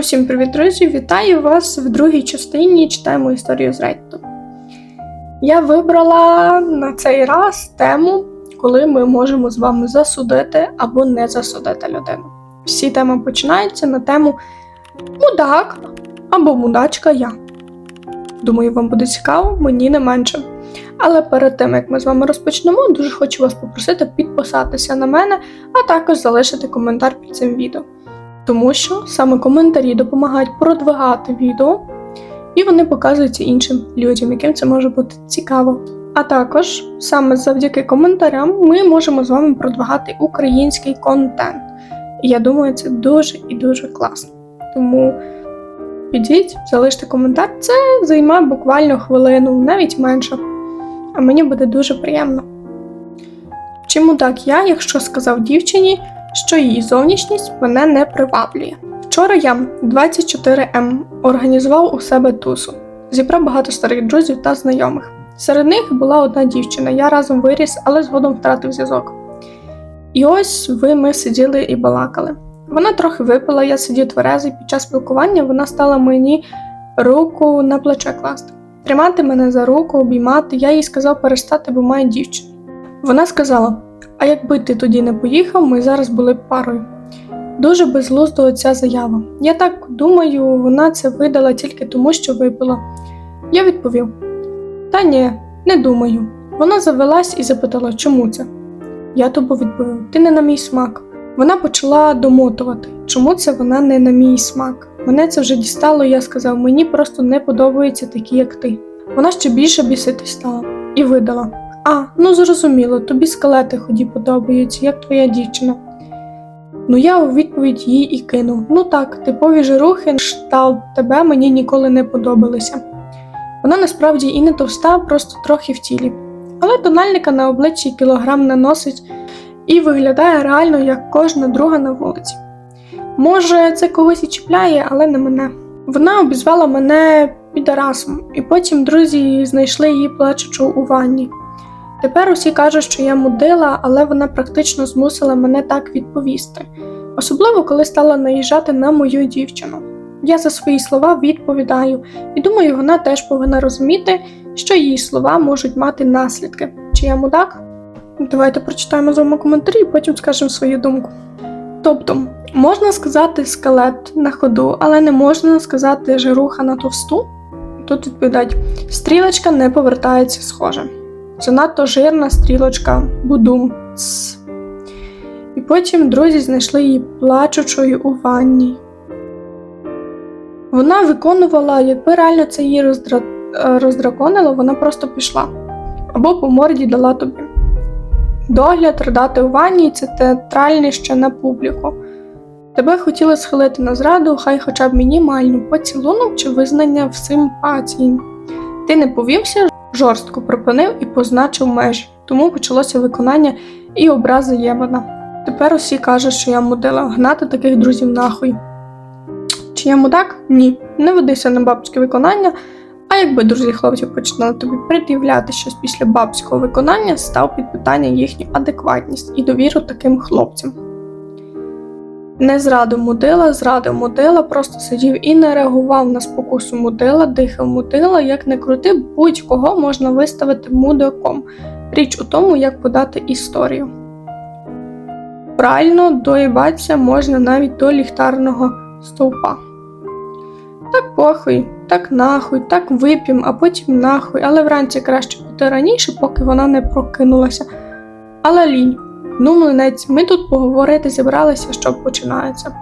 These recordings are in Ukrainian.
Усім привіт, друзі! Вітаю вас в другій частині читаємо історію з Reddit. Я вибрала на цей раз тему, коли ми можемо з вами засудити або не засудити людину. Всі теми починаються на тему мудак або мудачка я. Думаю, вам буде цікаво, мені не менше. Але перед тим як ми з вами розпочнемо, дуже хочу вас попросити підписатися на мене, а також залишити коментар під цим відео. Тому що саме коментарі допомагають продвигати відео, і вони показуються іншим людям, яким це може бути цікаво. А також саме завдяки коментарям ми можемо з вами продвигати український контент. І я думаю, це дуже і дуже класно. Тому підіть, залиште коментар, це займає буквально хвилину, навіть менше. А мені буде дуже приємно. Чому так я, якщо сказав дівчині, що її зовнішність мене не приваблює. Вчора я 24М організував у себе тусу, зібрав багато старих друзів та знайомих. Серед них була одна дівчина, я разом виріс, але згодом втратив зв'язок. І ось ви ми сиділи і балакали. Вона трохи випила, я сидів тверезий під час спілкування, вона стала мені руку на плече класти, тримати мене за руку, обіймати. Я їй сказав перестати, бо маю дівчину. Вона сказала: А якби ти тоді не поїхав, ми зараз були б парою. Дуже безглуздо ця заява. Я так думаю, вона це видала тільки тому, що випила. Я відповів: Та ні, не думаю. Вона завелась і запитала, чому це. Я тобі відповів: Ти не на мій смак. Вона почала домотувати, чому це вона не на мій смак. Мене це вже дістало, я сказав, мені просто не подобаються такі, як ти. Вона ще більше бісити стала і видала. А, ну зрозуміло, тобі скелети ході подобаються, як твоя дівчина. Ну я у відповідь їй і кинув: ну так, типові ж рухи, шталт тебе мені ніколи не подобалися. Вона насправді і не товста, просто трохи в тілі. Але тональника на обличчі кілограм наносить і виглядає реально як кожна друга на вулиці. Може, це когось і чіпляє, але не мене. Вона обізвала мене підарасом, і потім друзі знайшли її плачучу у ванні. Тепер усі кажуть, що я мудила, але вона практично змусила мене так відповісти, особливо коли стала наїжджати на мою дівчину. Я за свої слова відповідаю, і думаю, вона теж повинна розуміти, що її слова можуть мати наслідки. Чи я мудак? Давайте прочитаємо з вами коментарі і потім скажемо свою думку. Тобто, можна сказати скелет на ходу, але не можна сказати жируха на товсту. Тут відповідають, стрілочка не повертається схоже. Занадто жирна стрілочка, будум. І потім друзі знайшли її плачучою у ванні. Вона виконувала, якби реально це її роздра... роздраконило, вона просто пішла. Або по морді дала тобі. Догляд ридати у ванні це театральне ще на публіку. Тебе хотіли схилити на зраду, хай хоча б мінімальну поцілунок чи визнання в симпатії. Ти не повівся, жорстко припинив і позначив межі, тому почалося виконання і образи Євана. Тепер усі кажуть, що я мудила гнати таких друзів нахуй. Чи я мудак? Ні. Не ведися на бабське виконання. А якби друзі хлопців починали тобі пред'являти щось після бабського виконання, став під питання їхню адекватність і довіру таким хлопцям. Не зрадив мудила, зрадив мудила, просто сидів і не реагував на спокусу мудила, дихав мудила, як не крути, будь-кого можна виставити мудаком. Річ у тому, як подати історію. Правильно доїбатися можна навіть до ліхтарного стовпа. Так похуй, так нахуй, так вип'єм, а потім нахуй, але вранці краще бути раніше, поки вона не прокинулася. Але лінь. Ну, млинець, ми тут поговорити зібралися, що починається.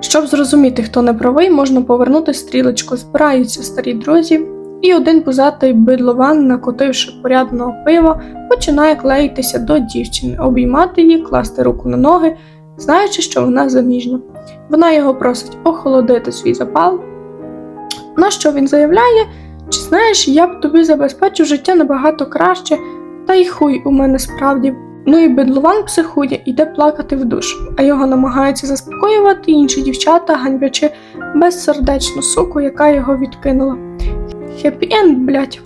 Щоб зрозуміти, хто не правий, можна повернути стрілочку, збираються старі друзі, і один пузатий бидлован, накотивши порядного пива, починає клеїтися до дівчини, обіймати її, класти руку на ноги, знаючи, що вона заміжня. Вона його просить охолодити свій запал. На що він заявляє, чи знаєш, я б тобі забезпечу життя набагато краще, та й хуй у мене справді. Ну і бедлован психує, іде плакати в душ, а його намагаються заспокоювати інші дівчата, ганьбячи безсердечну суку, яка його відкинула. Хеппі енд, блять.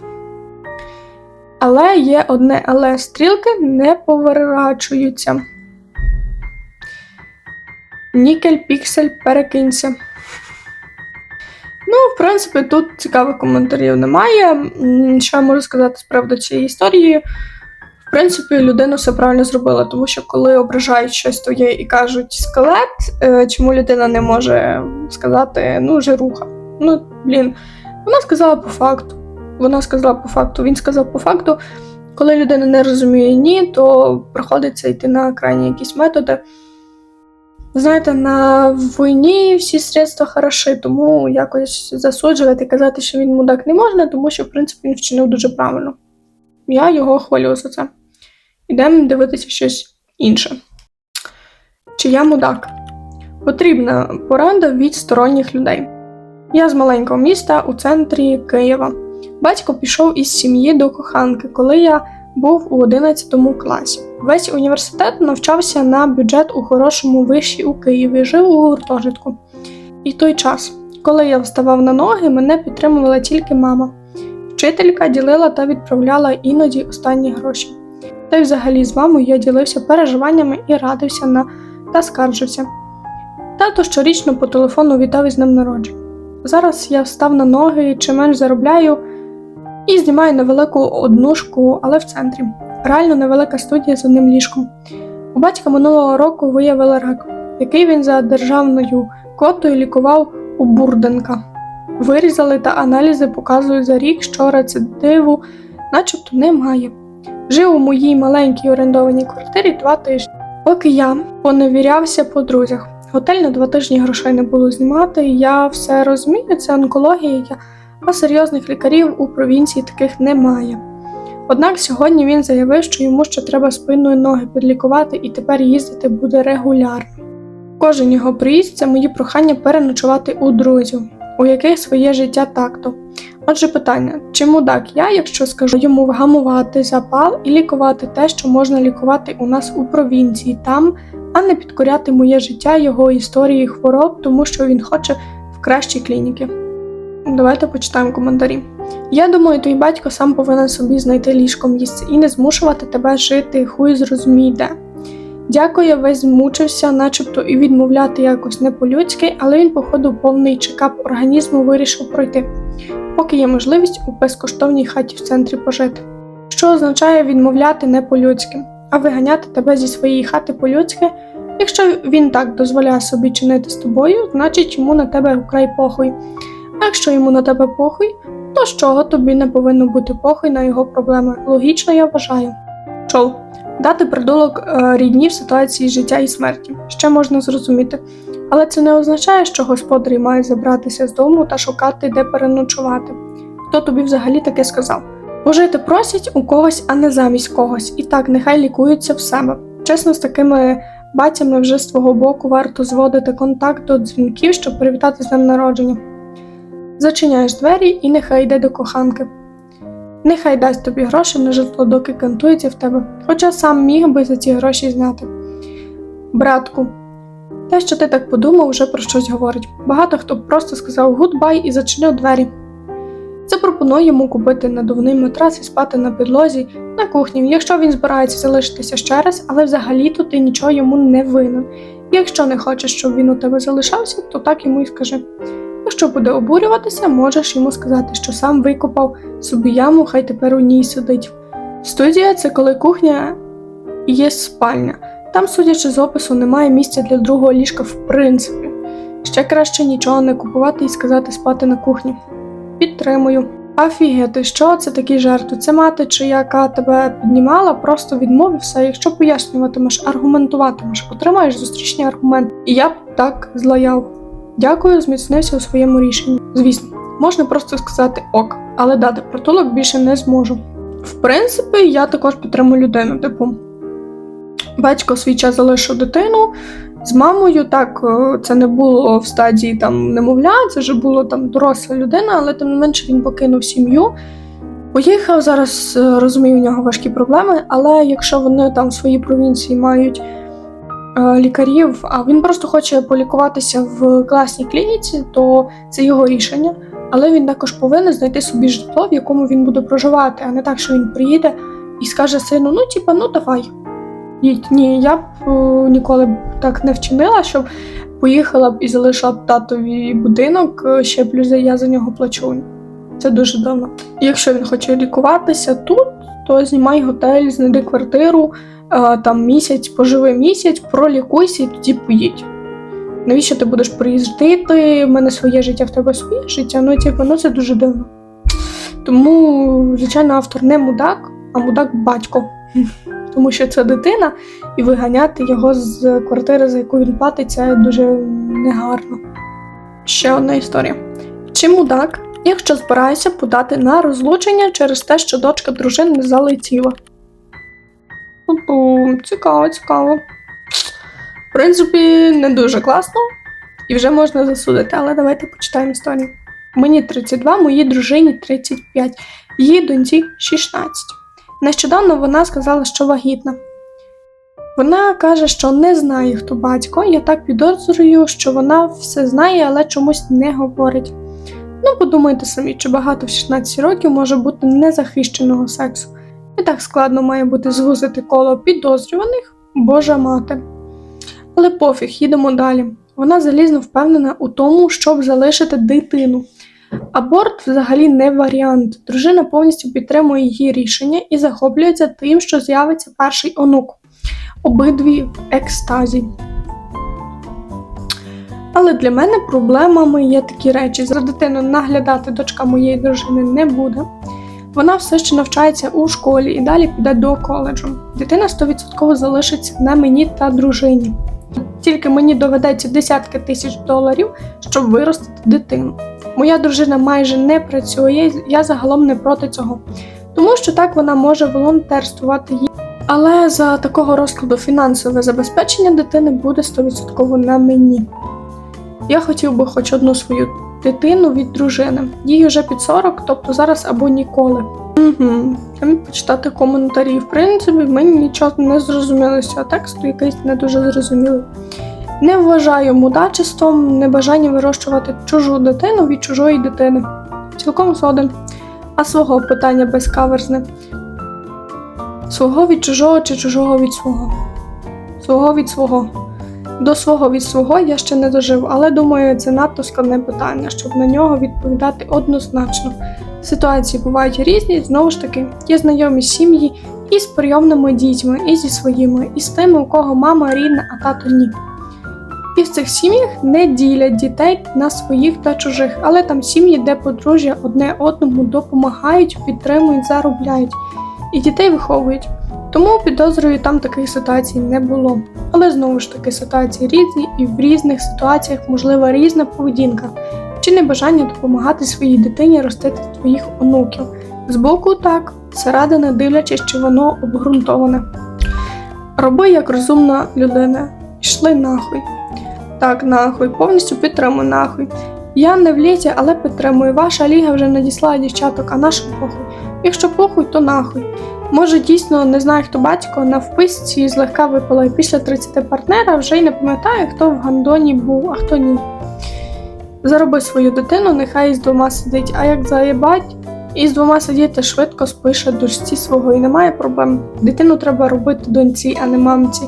Але є одне але стрілки не поворачуються. Нікель, піксель, перекинься. Ну, в принципі, тут цікавих коментарів немає. Що я можу сказати з приводу цієї історії? Принципі, людина все правильно зробила, тому що коли ображають щось твоє і кажуть скелет, е, чому людина не може сказати ну, жируха. Ну, блін, вона сказала по факту. Вона сказала по факту, він сказав по факту. Коли людина не розуміє ні, то приходиться йти на крайні якісь методи. Знаєте, на війні всі средства хороші, тому якось засуджувати, казати, що він мудак не можна, тому що, в принципі, він вчинив дуже правильно. Я його хвалю за це. Ідемо дивитися щось інше. Чи я мудак? Потрібна порада від сторонніх людей. Я з маленького міста у центрі Києва. Батько пішов із сім'ї до коханки, коли я був у 11 класі. Весь університет навчався на бюджет у хорошому виші у Києві, жив у гуртожитку. І той час, коли я вставав на ноги, мене підтримувала тільки мама. Вчителька ділила та відправляла іноді останні гроші. Та й взагалі з мамою я ділився переживаннями і радився на та скаржився. Тато щорічно по телефону вітав із днем народження. Зараз я встав на ноги, чи менш заробляю, і знімаю невелику однушку, але в центрі. Реально невелика студія з одним ліжком. У батька минулого року виявили рак, який він за державною котою лікував у Бурденка. Вирізали та аналізи показують за рік, що рецидиву начебто немає. Жив у моїй маленькій орендованій квартирі два тижні. Поки я поневірявся по друзях. Готель на два тижні грошей не було знімати. Я все розумію, це онкологія, а серйозних лікарів у провінції таких немає. Однак сьогодні він заявив, що йому ще треба спиною ноги підлікувати і тепер їздити буде регулярно. Кожен його приїзд це мої прохання переночувати у друзів, у яких своє життя такто. Отже, питання: чи мудак я, якщо скажу йому вгамувати запал і лікувати те, що можна лікувати у нас у провінції, там, а не підкоряти моє життя його історії хвороб, тому що він хоче в кращі клініки. Давайте почитаємо коментарі. Я думаю, твій батько сам повинен собі знайти ліжко місце і не змушувати тебе жити, хуй зрозумій де. Дякую, весь змучився, начебто і відмовляти якось не по-людськи, але він, походу, повний чекап організму вирішив пройти, поки є можливість у безкоштовній хаті в центрі пожити. Що означає відмовляти не по-людськи, а виганяти тебе зі своєї хати по-людськи. Якщо він так дозволяє собі чинити з тобою, значить йому на тебе вкрай похуй. А якщо йому на тебе похуй, то з чого тобі не повинно бути похуй на його проблеми? Логічно, я вважаю. Чол. Дати придулок е, рідні в ситуації життя і смерті ще можна зрозуміти, але це не означає, що господарі мають забратися з дому та шукати, де переночувати. Хто тобі взагалі таке сказав? Пожити просять у когось, а не замість когось, і так нехай лікуються в себе. Чесно, з такими батями вже з твого боку варто зводити контакт до дзвінків, щоб привітати з днем народження. Зачиняєш двері і нехай йде до коханки. Нехай дасть тобі гроші на житло, доки кантується в тебе, хоча сам міг би за ці гроші зняти. Братку, те, що ти так подумав, вже про щось говорить. Багато хто б просто сказав гудбай і зачинив двері. Запропонуй йому купити надувний матрас і спати на підлозі на кухні, якщо він збирається залишитися ще раз, але взагалі-то ти нічого йому не винен. Якщо не хочеш, щоб він у тебе залишався, то так йому й скажи. Якщо буде обурюватися, можеш йому сказати, що сам викопав собі яму, хай тепер у ній сидить. Студія це коли кухня є спальня. Там, судячи з опису, немає місця для другого ліжка в принципі. Ще краще нічого не купувати і сказати спати на кухні. Підтримую. Афігети, що це такі жертви? Це мати, чи яка тебе піднімала, просто відмовився. Якщо пояснюватимеш, аргументуватимеш, отримаєш зустрічний аргумент. І я б так злаяв. Дякую, зміцнився у своєму рішенні. Звісно, можна просто сказати ок, але дати притулок більше не зможу. В принципі, я також підтримую людину, типу. Батько свій час залишив дитину з мамою. Так, е, це не було в стадії там немовля, це вже було там доросла людина, але тим не менше він покинув сім'ю. Поїхав зараз, е, розумію, у нього важкі проблеми, але якщо вони там в своїй провінції мають е, лікарів, а він просто хоче полікуватися в класній клініці, то це його рішення. Але він також повинен знайти собі житло, в якому він буде проживати, а не так, що він приїде і скаже сину: ну, типа, ну давай. Ні, я б е, ніколи так не вчинила, щоб поїхала б і залишила б татові будинок, е, ще плюс я за нього плачу. Це дуже давно. Якщо він хоче лікуватися тут, то знімай готель, знайди квартиру, е, там місяць, поживи місяць, пролікуйся і тоді поїдь. Навіщо ти будеш приїздити? В мене своє життя, в тебе своє життя. Ну, типу, ну це дуже дивно. Тому, звичайно, автор не мудак, а мудак батько. Тому що це дитина, і виганяти його з квартири, за яку він платить, це дуже негарно. Ще одна історія. Чи мудак, якщо збираєшся подати на розлучення через те, що дочка дружини залетіла? Пу-пу, цікаво, цікаво. В принципі, не дуже класно, і вже можна засудити, але давайте почитаємо історію. Мені 32, моїй дружині 35, її доньці 16. Нещодавно вона сказала, що вагітна. Вона каже, що не знає, хто батько. Я так підозрюю, що вона все знає, але чомусь не говорить. Ну, подумайте самі, чи багато в 16 років може бути незахищеного сексу. Не так складно має бути звузити коло підозрюваних, Божа мати. Але пофіг, їдемо далі. Вона залізно впевнена у тому, щоб залишити дитину. Аборт взагалі не варіант. Дружина повністю підтримує її рішення і захоплюється тим, що з'явиться перший онук. Обидві в екстазі. Але для мене проблемами є такі речі: за дитину наглядати дочка моєї дружини не буде. Вона все ще навчається у школі і далі піде до коледжу. Дитина 100% залишиться на мені та дружині. Тільки мені доведеться десятки тисяч доларів, щоб виростити дитину. Моя дружина майже не працює, я загалом не проти цього, тому що так вона може волонтерствувати їй. Але за такого розкладу фінансове забезпечення дитини буде 100% на мені. Я хотів би хоч одну свою дитину від дружини. Їй вже під 40, тобто зараз або ніколи. Угу. Почитати коментарі. В принципі, мені нічого не зрозуміло цього тексту, якийсь не дуже зрозумілий. Не вважаю мудачеством небажання вирощувати чужу дитину від чужої дитини. Цілком згоден. А свого питання безкаверзне. Свого від чужого чи чужого від свого? Свого від свого. До свого від свого я ще не дожив, але думаю, це надто складне питання, щоб на нього відповідати однозначно. Ситуації бувають різні, знову ж таки, є знайомі сім'ї і з прийомними дітьми, і зі своїми, і з тими, у кого мама рідна, а тато ні. І в цих сім'ях не ділять дітей на своїх та чужих, але там сім'ї, де подружжя одне одному допомагають, підтримують, заробляють і дітей виховують. Тому підозрюю, там таких ситуацій не було. Але знову ж таки ситуації різні, і в різних ситуаціях можлива різна поведінка чи небажання допомагати своїй дитині ростити твоїх онуків. Збоку так, зсередини дивлячись, чи воно обґрунтоване. Роби як розумна людина, йшли нахуй. Так, нахуй, повністю підтримую нахуй. Я не в літі, але підтримую. Ваша ліга вже надіслала дівчаток, а нашим похуй. Якщо похуй, то нахуй. Може, дійсно не знаю, хто батько на вписці злегка випала і після 30 партнера вже й не пам'ятаю, хто в гандоні був, а хто ні. Зароби свою дитину, нехай з двома сидить, а як заєбать, і з двома сидіти швидко спише дочці свого і немає проблем. Дитину треба робити доньці, а не мамці.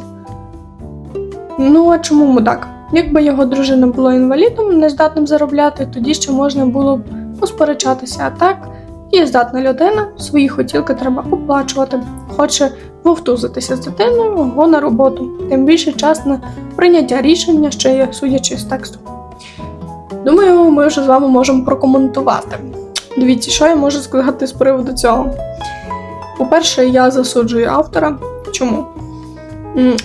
Ну а чому мудак? Якби його дружина була інвалідом, нездатним заробляти, тоді ще можна було б посперечатися. А так, є здатна людина, свої хотілки треба оплачувати. Хоче вовтузитися з дитиною, го на роботу. Тим більше час на прийняття рішення, ще є судячи з тексту. Думаю, ми вже з вами можемо прокоментувати. Дивіться, що я можу сказати з приводу цього. По-перше, я засуджую автора. Чому?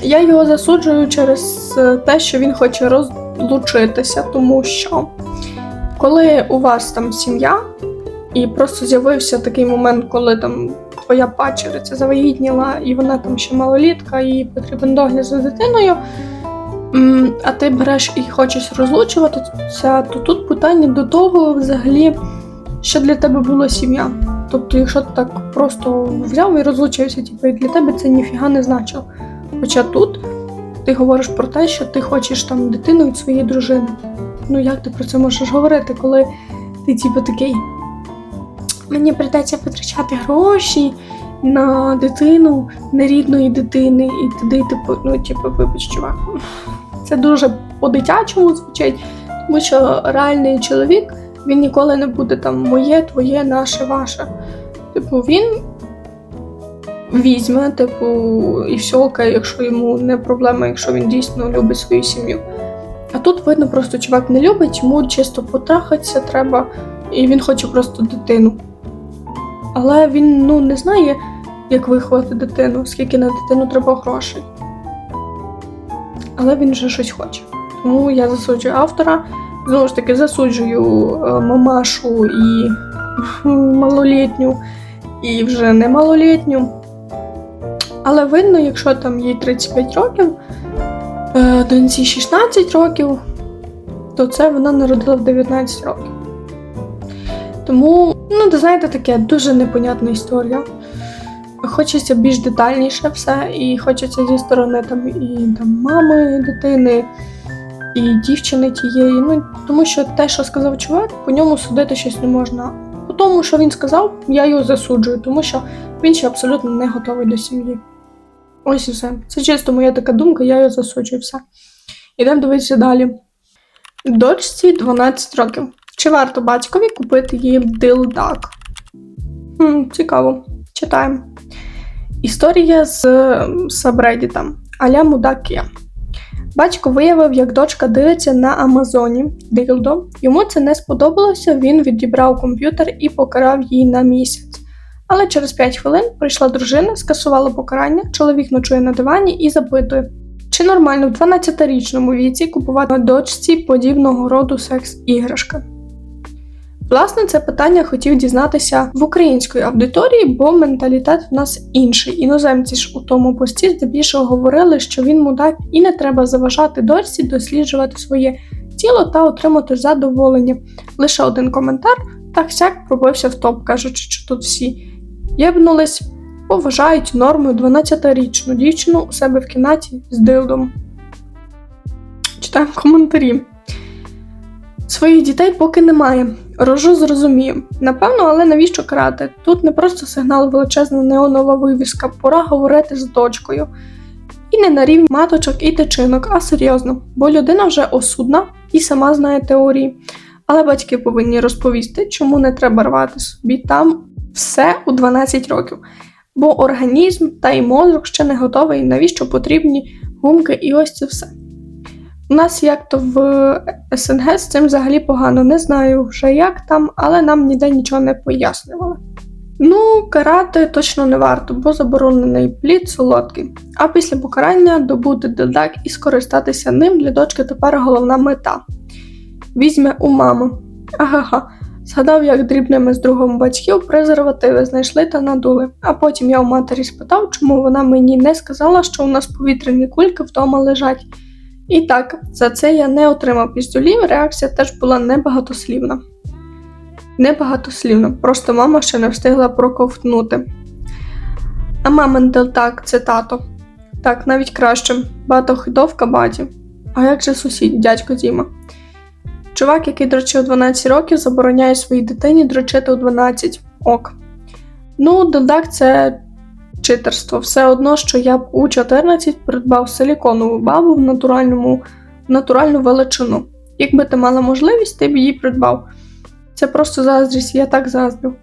Я його засуджую через е, те, що він хоче розлучитися, тому що коли у вас там сім'я, і просто з'явився такий момент, коли там твоя пачериця завагітніла, і вона там ще малолітка, і потрібен догляд за дитиною, а ти береш і хочеш розлучуватися, то тут питання до того, взагалі, що для тебе була сім'я. Тобто, якщо ти так просто взяв і розлучився, типу, і для тебе це ніфіга не значило. Хоча тут ти говориш про те, що ти хочеш там дитину від своєї дружини. Ну як ти про це можеш говорити, коли ти типу такий? Мені прийдеться витрачати гроші на дитину нерідної дитини, і туди, типу, ну, типу, вибач, чувак. Це дуже по-дитячому звучить, тому що реальний чоловік він ніколи не буде там моє, твоє, наше, ваше. Типу, він візьме, типу, і все окей, якщо йому не проблема, якщо він дійсно любить свою сім'ю. А тут видно, просто чувак не любить, йому чисто потрахатися треба, і він хоче просто дитину. Але він ну, не знає, як виховати дитину, скільки на дитину треба грошей. Але він вже щось хоче. Тому я засуджую автора. Знову ж таки, засуджую е, мамашу і малолітню, і вже не малолітню. Але видно, якщо там їй 35 років, е, доньці 16 років, то це вона народила в 19 років. Тому, ну, знаєте, таке дуже непонятна історія. Хочеться більш детальніше все, і хочеться зі сторони там і там мами дитини, і дівчини тієї. Ну, тому що те, що сказав чувак, по ньому судити щось не можна. По тому, що він сказав, я його засуджую, тому що він ще абсолютно не готовий до сім'ї. Ось і все. Це чисто моя така думка, я його засуджую все. Ідемо дивитися далі. Дочці 12 років. Чи варто батькові купити їй дилдак? Хм, цікаво. Читаємо. Історія з Сабредітом Аля Мудакія. Батько виявив, як дочка дивиться на Амазоні дилдо. Йому це не сподобалося, він відібрав комп'ютер і покарав її на місяць. Але через 5 хвилин прийшла дружина, скасувала покарання, чоловік ночує на дивані і запитує, чи нормально в 12-річному віці купувати дочці подібного роду секс-іграшка. Власне, це питання хотів дізнатися в української аудиторії, бо менталітет в нас інший. Іноземці ж у тому пості здебільшого говорили, що він мудак і не треба заважати дочці досліджувати своє тіло та отримати задоволення. Лише один коментар так сяк пробився в топ, кажучи, що тут всі єбнулись, поважають нормою 12-річну дівчину у себе в кімнаті з дилдом. Читаємо коментарі. Своїх дітей поки немає. Рожу зрозумію. Напевно, але навіщо крати? Тут не просто сигнал величезна неонова вивіска, пора говорити з дочкою. І не на рівні маточок і тичинок, а серйозно, бо людина вже осудна і сама знає теорії. Але батьки повинні розповісти, чому не треба рвати собі там все у 12 років. Бо організм та й мозок ще не готовий, навіщо потрібні гумки, і ось це все. У нас як то в СНГ з цим взагалі погано. Не знаю вже як там, але нам ніде нічого не пояснювали. Ну, карати точно не варто, бо заборонений плід солодкий. А після покарання добути додак і скористатися ним для дочки тепер головна мета. Візьме у мами. Ага, згадав, як дрібними з другом батьків презервативи знайшли та надули. А потім я у матері спитав, чому вона мені не сказала, що у нас повітряні кульки вдома лежать. І так, за це я не отримав піздюлів, реакція теж була небагатослівна. Небагатослівна, просто мама ще не встигла проковтнути. А мамин так, це тато. Так, навіть краще. Багатохидовка баті. А як же сусід, дядько Діма? Чувак, який дрочив 12 років, забороняє своїй дитині дрочити у 12 ок. Ну, додак це читерство. Все одно, що я б у 14 придбав силіконову бабу в натуральному, натуральну величину. Якби ти мала можливість, ти б її придбав. Це просто заздрість, я так заздрю.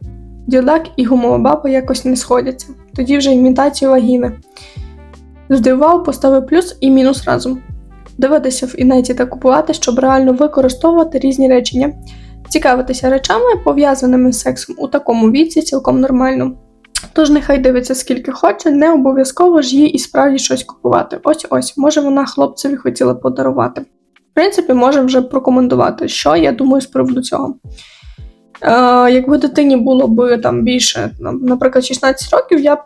Дідак і гумова баба якось не сходяться, тоді вже імітацію вагіни. Здивував, поставив плюс і мінус разом. Дивитися в інеті та купувати, щоб реально використовувати різні речення. Цікавитися речами, пов'язаними з сексом у такому віці, цілком нормально. Тож нехай дивиться скільки хоче, не обов'язково ж їй і справді щось купувати. Ось ось, може вона хлопцеві хотіла подарувати. В принципі, можемо вже прокоментувати, що я думаю з приводу цього. Е, якби дитині було б там більше, наприклад, 16 років, я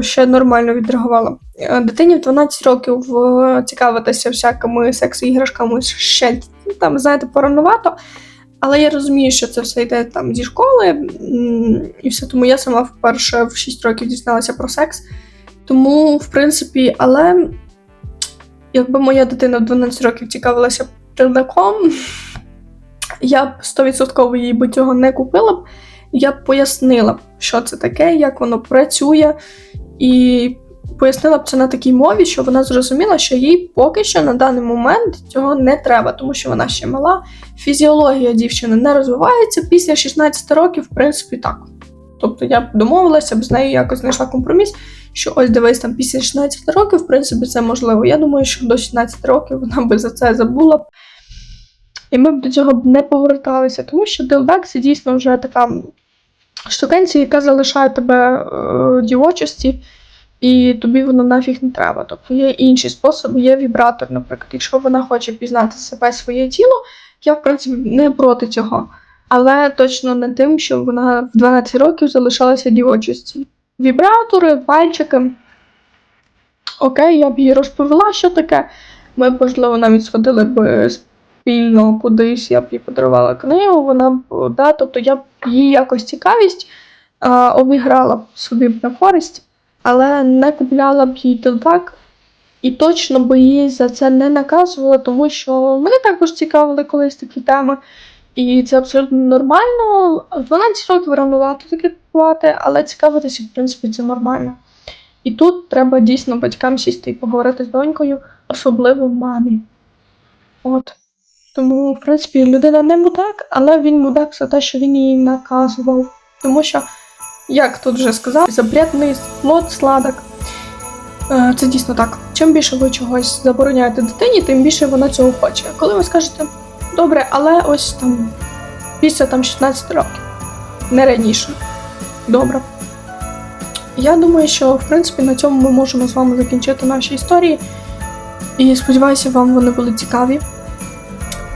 ще нормально відреагувала. Е, дитині в 12 років е, цікавитися всякими секс-іграшками ще там, знаєте, порановато. Але я розумію, що це все йде там зі школи, і все тому я сама вперше в 6 років дізналася про секс. Тому, в принципі, але якби моя дитина в 12 років цікавилася прилаком, я б 100% їй би цього не купила б, я б пояснила що це таке, як воно працює, і пояснила б це на такій мові, що вона зрозуміла, що їй поки що на даний момент цього не треба, тому що вона ще мала. Фізіологія дівчини не розвивається після 16 років, в принципі, так. Тобто я б домовилася б з нею якось знайшла компроміс, що ось дивись там після 16 років, в принципі, це можливо. Я думаю, що до 16 років вона би за це забула б. І ми б до цього б не поверталися, тому що дилдак це дійсно вже така штукенція, яка залишає тебе е, дівочості, і тобі воно нафіг не треба. Тобто є інші способи, є вібратор, наприклад. Якщо вона хоче пізнати себе своє тіло, я в принципі не проти цього. Але точно не тим, що вона в 12 років залишалася дівочості. Вібратори, пальчики. Окей, я б їй розповіла, що таке. Ми, можливо, навіть сходили б спільно кудись, я б їй подарувала книгу, вона б, да, тобто я б її якось цікавість а, обіграла б собі на користь, але не купляла б їй так. І точно би її за це не наказувала, тому що мене також цікавили колись такі теми. І це абсолютно нормально. 12 років ранувато таке купувати, але цікавитися, в принципі, це нормально. І тут треба дійсно батькам сісти і поговорити з донькою, особливо мамі. От. Тому, в принципі, людина не мудак, але він мудак за те, що він її наказував. Тому що, як тут вже сказав, запрятний плод сладок. Е, Це дійсно так. Чим більше ви чогось забороняєте дитині, тим більше вона цього хоче. Коли ви скажете, добре, але ось там після там 16 років, не раніше. Добре. Я думаю, що в принципі на цьому ми можемо з вами закінчити наші історії. І сподіваюся, вам вони були цікаві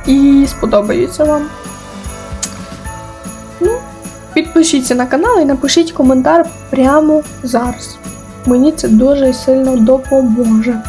і сподобаються вам. Ну, підпишіться на канал і напишіть коментар прямо зараз. Мені це дуже сильно допоможе.